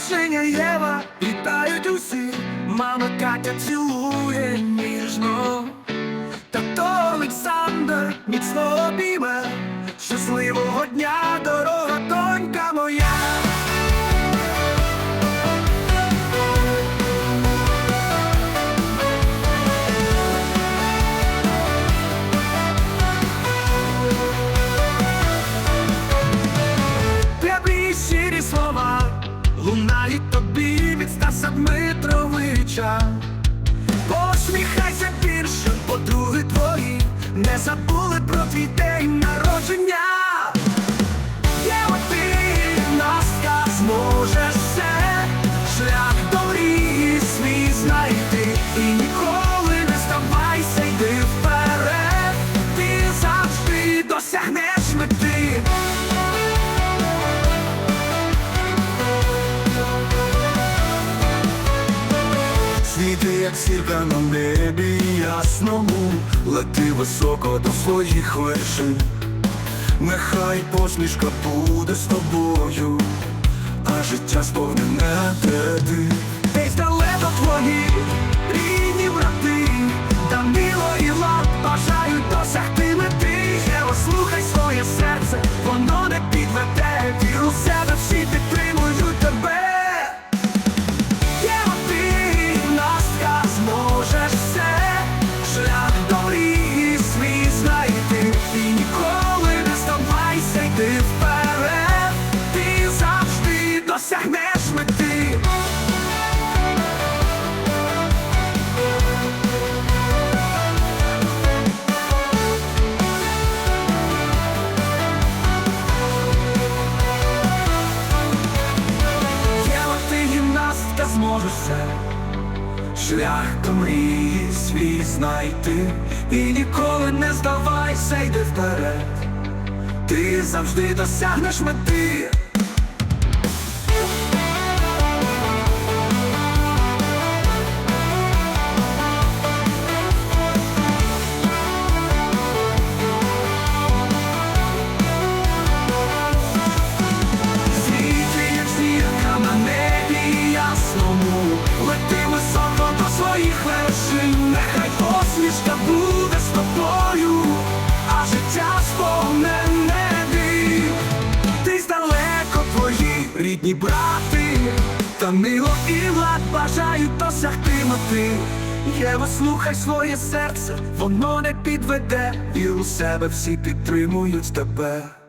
народження Єва, вітають усі, мама Катя цілує ніжно, тато Олександр міцно обійме, щасливого дня, лунають тобі від Стаса Дмитровича. Посміхайся більше, подруги твої не забули про твій день народження. Є ти Настя, зможеш все, шлях до мрії свій знайти. І ніколи не здавайся, йди вперед, ти завжди досягнеш як сірка на небі ясному, лети високо до своїх вершин. Нехай посмішка буде з тобою, а життя сповнене ти. Десь далеко твої вперед, ти завжди досягнеш мети. Єва, ти гімнастка зможеш все. Шлях до мрії свій знайти. І ніколи не здавайся, йди вперед Ти завжди досягнеш мети рідні брати та мило і Влад бажають досягти мети. Єва, слухай своє серце, воно не підведе і у себе всі підтримують тебе